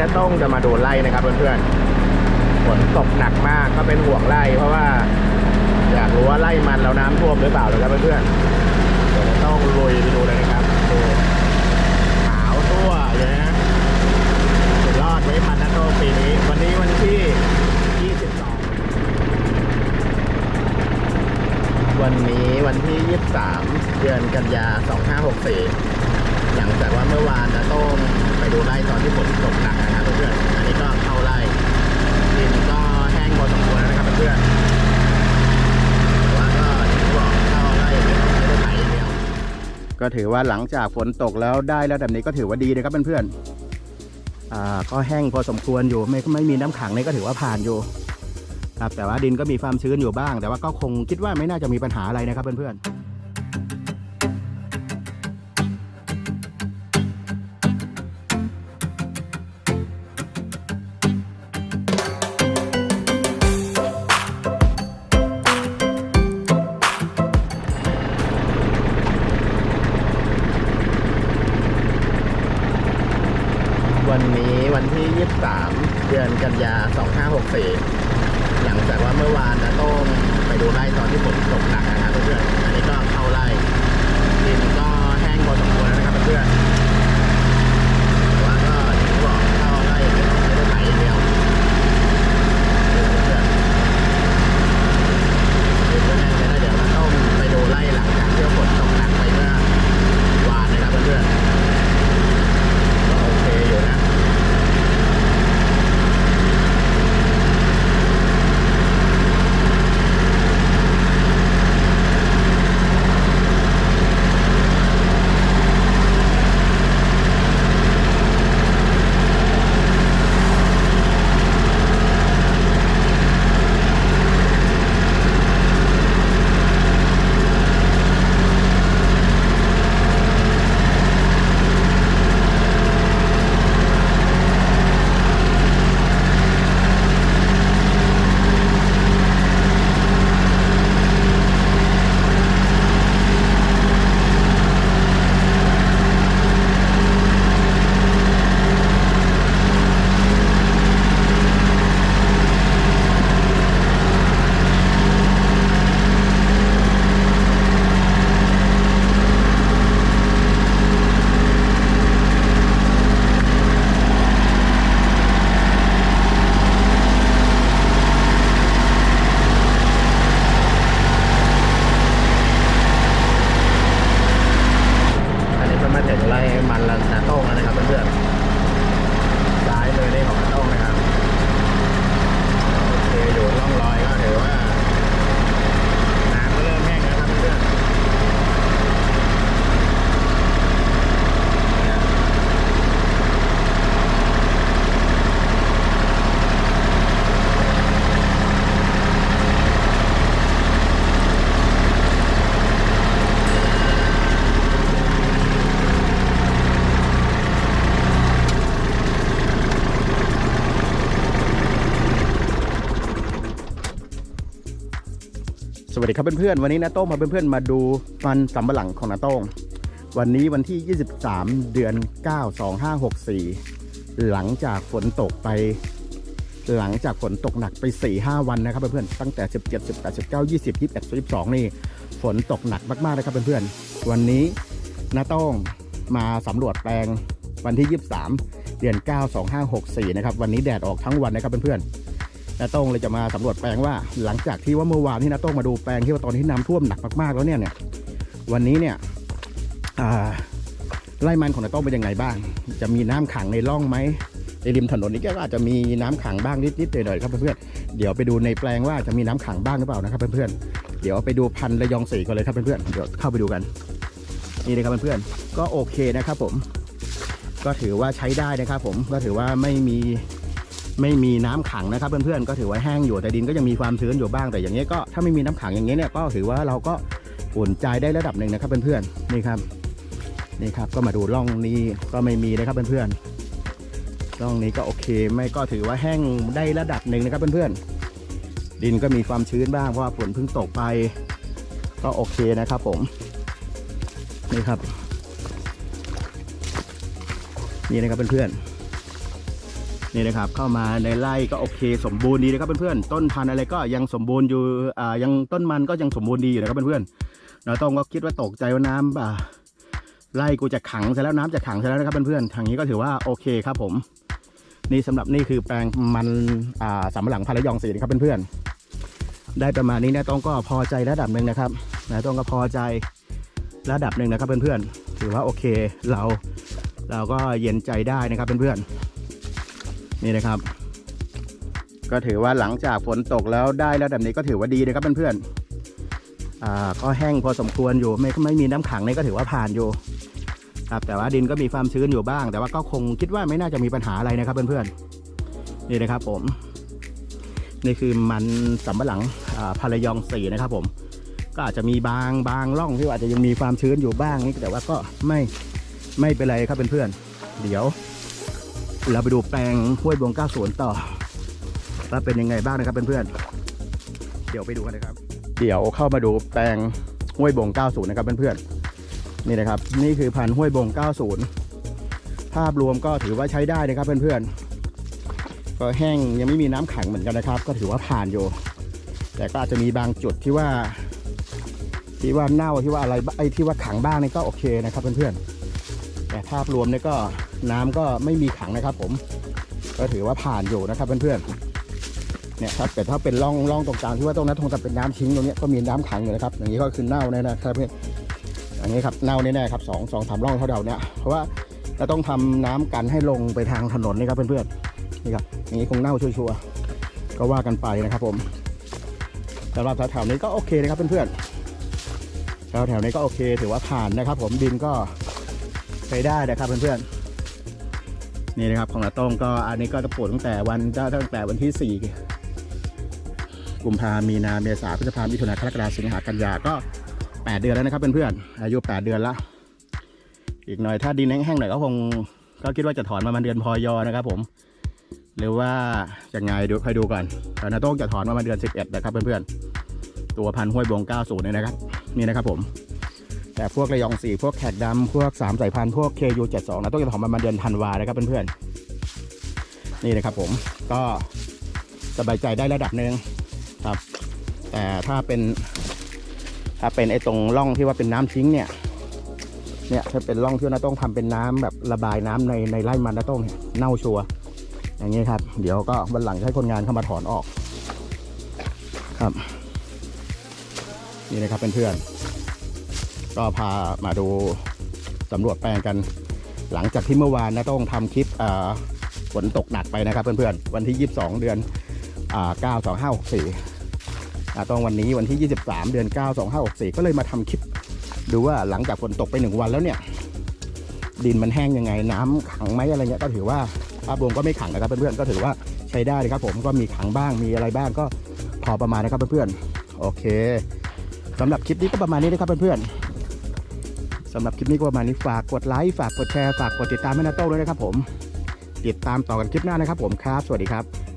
นะต้องจะมาดูไล่นะครับเพื่อนๆฝนตกหนักมากก็เป็นห่วงไล่เพราะว่าอยากรู้ว่าไล่มันแล้วน้ำท่วมหรือเปล่าเลยครับเพื่อนๆเดี๋ยวต้องลุยไปดูเลยนะครับดูขาวทั่วเลยนะสุดยอดไว้มันนะโต้งปีนี้ วันนี้วันที่ 22 วันนี้วันที่ 23 เดือนกันยา 2564 หลังจากว่าเมื่อวานนะโต้งไป ดูไร่ตอนที่ฝนตกหนักนะครับเพื่อนๆอันนี้ก็เข้าไร่ดินก็แห้งพอสมควรแล้วนะครับเพื่อนๆแต่ว่าก็อย่างที่บอกเข้าไร่ไม่ต้องไม่ได้ไถอย่างเดียวก็ถือว่าหลังจากฝนตกแล้วได้แล้วแบบนี้ก็ถือว่าดีนะครับเพื่อนๆอ่าก็แห้งพอสมควรอยู่ไม่ไม่มีน้ำขังนี่ก็ถือว่าผ่านอยู่ครับแต่ว่าดินก็มีความชื้นอยู่บ้าง แต่ว่าก็คงคิดว่าไม่น่าจะมีปัญหาอะไรนะครับเพื่อนๆ เดือนกันยา 2564 หลังจากว่าเมื่อวานนะต้องไปดูไร่ตอนที่ฝนตกหนักนะครับเพื่อนๆอันนี้ก็เข้าไร่ดินก็แห้งพอสมควรแล้วนะครับเพื่อนๆ วัสดีครับเพื่อนๆ วันนี้นาโต้งพาเพื่อนๆ มาดูมันสำปะหลังของนาโต้ง วันนี้วันที่ 23 เดือน 9 2564 หลังจากฝนตกไป หลังจากฝนตกหนักไป 4-5 วันนะครับเพื่อนๆ ตั้งแต่ 17 18 19 20 21 22 นี่ ฝนตกหนักมากๆนะครับเพื่อนๆ วันนี้นาโต้งมาสำรวจแปลงวันที่ 23 เดือน 9 2564 นะครับ วันนี้แดดออกทั้งวันนะครับเพื่อนๆ นาโต้งเลยจะมาสำรวจแปลงว่า หลังจากที่ว่าเมื่อวานที่นาโต้งมาดูแปลงที่ว่าตอนที่น้ำท่วมหนักมากๆแล้วเนี่ยเนี่ย วันนี้เนี่ยไร่มันของนาโต้งเป็นยังไงบ้าง จะมีน้ำขังในร่องไหมในริมถนนนี้ก็อาจจะมีน้ำขังบ้างนิดๆหน่อยๆครับเพื่อนๆเดี๋ยวไปดูในแปลงว่าจะมีน้ำขังบ้างหรือเปล่านะครับเพื่อนๆเดี๋ยวไปดูพันระยองสีกันเลยครับเพื่อนๆเดี๋ยวเข้าไปดูกันนี่นะครับเพื่อนๆก็โอเคนะครับผม ก็ถือว่าใช้ได้นะครับผมก็ถือว่าไม่มี ไม่มีน้ำขังนะครับเพื่อนๆก็ถือว่าแห้งอยู่แต่ดินก็ยังมีความชื้นอยู่บ้างแต่อย่างนี้ยก็ถ้าไม่มีน้ำขังอย่างนี้ยเนี่ยก็ถือว่าเราก็อุ่นใจได้ระดับหนึ่งนะครับเพื่อนๆนี่ครับนี่ครับก็มาดูร่องนี้ก็ไม่มีนะครับเพื่อนๆร่องนี้ก็โอเค ไม่ก็ถือว่าแห้งได้ระดับหนึ่งนะครับเพื่อนๆดินก็มีความชื้นบ้างเพราะว่าฝนเพิ่งตกไป ก็โอเคนะครับผมนี่ครับ นี่นะครับเพื่อนๆ นี่นะครับเข้ามาในไร่ก็โอเค สมบูรณ์ดีนะครับเพื่อนๆต้นพันธุ์อะไรก็ยังสมบูรณ์อยู่อ่ายังต้นมันก็ยังสมบูรณ์ดีอยู่นะครับเพื่อนๆเราต้องก็คิดว่าตกใจว่าน้ำอ่าไร่กูจะขังซะแล้วน้ำจะขังซะแล้วนะครับเพื่อนๆทางนี้ก็ถือว่าโอเคครับผม นี่สำหรับนี่คือแปลงมันอ่าสำปะหลังพันระยองสีนะครับเพื่อนๆได้ประมาณนี้นะต้องก็พอใจระดับหนึ่งนะครับนะต้องก็พอใจระดับหนึ่งนะครับเพื่อนๆถือว่าโอเคเราเราก็เย็นใจได้นะครับเพื่อนๆ นี่นะครับ ก็ถือว่าหลังจากฝนตกแล้วได้ระดับนี้ก็ถือว่าดีนะครับเพื่อนๆอ่าก็แห้งพอสมควรอยู่ไม่ไม่มีน้ำขังนี่ก็ถือว่าผ่านอยู่ครับแต่ว่าดินก็มีความชื้นอยู่บ้าง แต่ว่าก็คงคิดว่าไม่น่าจะมีปัญหาอะไรนะครับเพื่อนๆนี่นะครับผมนี่คือมันสำปะหลังพารายองสีนะครับผม ก็อาจจะมีบางบางร่องที่อาจจะยังมีความชื้นอยู่บ้างนี่แต่ว่าก็ไม่ไม่เป็นไรครับเพื่อนๆเดี๋ยว เราไปดูแปลงห้วยบวงก้าสวนต่อว่าเป็นยังไงบ้างนะครับเพื่อนๆเดี๋ยวไปดูกันนะครับ เดี๋ยวเข้ามาดูแปลงห้วยบง90นะครับเพื่อนๆนี่นะครับ นี่คือพันห้วยบง90 ภาพรวมก็ถือว่าใช้ได้นะครับเพื่อนๆก็แห้งยังไม่มีน้ำขังเหมือนกันนะครับ ก็ถือว่าผ่านอยู่ แต่ก็อาจจะมีบางจุดที่ว่าที่ว่าเน่าที่ว่าอะไรไอ้ที่ว่าขังบ้างนี่ก็โอเคนะครับเพื่อนๆ แต่ภาพรวมเนี่ยก็น้ำก็ไม่มีขังนะครับ ผม ก็ถือว่าผ่านอยู่นะครับเพื่อนๆเนี่ยครับแต่ถ้าเป็นร่องร่องตรงกลางที่ว่าตรงนั้นคงจะเป็นน้ำทิ้งตรงนี้ก็มีน้ำขังอยู่นะครับ อย่างนี้ก็คือเน่าแน่ๆครับเพื่อนอันนี้ครับเน่าแน่ๆครับสองสองสามร่องเท่าเดิมเนี่ยเพราะว่าเราต้องทำน้ำกันให้ลงไปทางถนนนี่ครับเพื่อนๆนี่ครับอย่างนี้คงเน่าชัวร์ๆก็ว่ากันไปนะครับ ผมสำหรับแถวๆนี้ก็โอเคนะครับเพื่อนๆแถวๆนี้ก็โอเค ถือว่าผ่านนะครับ ผมดินก็ ใช้ได้นะครับเพื่อนๆ นี่นะครับของนาต้งก็อันนี้ก็จะปลูกตั้งแต่วันตั้งแต่วันที่สี่กุมภามีนาเมษาพฤษภามิถุนากรกฎาคมสิงหากันยาก็ 8 เดือนแล้วนะครับเพื่อนๆ อายุ 8 เดือนละ อีกหน่อยถ้าดินแห้งๆหน่อยก็คงก็คิดว่าจะถอนประมาณเดือนพอยอนะครับผม หรือว่าจะไงดูค่อยดูก่อนแต่นาโต้งจะถอนประมาณเดือน 11 นะครับเพื่อนๆ ตัวพันห้วยบง90เนี่ยนะครับ นี่นะครับผม แต่พวกระยองสีพวกแขกดำพวก3สายพันธุ์พวก KU72 นะต้องจะถอนประมาณเดือนธันวานะครับเพื่อนๆนี่นะครับผมก็สบายใจได้ระดับหนึ่งครับ แต่ถ้าเป็นถ้าเป็นไอ้ตรงร่องที่ว่าเป็นน้ำทิ้งเนี่ยเนี่ยถ้าเป็นร่องที่ว่านาต้องทำเป็นน้ำแบบระบายน้ำในในไร่มันนาต้องเน่าชัวอย่างนี้ครับ เดี๋ยวก็วันหลังให้คนงานเข้ามาถอนออกครับ นี่นะครับเป็นเพื่อนๆ ก็พามาดูสำรวจแปลงกัน หลังจากที่เมื่อวานนะต้องทำคลิปฝนตกหนักไปนะครับเพื่อนๆ วันที่ 22 เดือนอ่า9 2 5 6 4อ่าตอนวันนี้วันที่ 23 เดือน 9 2 5 6 4 ก็เลยมาทำคลิป ดูว่าหลังจากฝนตกไปหนึ่งวันแล้วเนี่ย ดินมันแห้งยังไงน้ำขังไหมอะไรเงี้ยก็ถือว่าภาพรวมก็ไม่ขังนะครับเพื่อนๆก็ถือว่าใช้ได้เลยครับผมก็มีขังบ้างมีอะไรบ้างก็พอประมาณนะครับเพื่อนๆโอเคสำหรับคลิปนี้ก็ประมาณนี้นะครับเพื่อนๆ สำหรับคลิปนี้ก็ประมาณนี้ฝากกดไลค์ฝากกดแชร์ฝากกดติดตามแม่นาโต้ด้วยนะครับผม ติดตามต่อกันคลิปหน้านะครับผมครับ สวัสดีครับ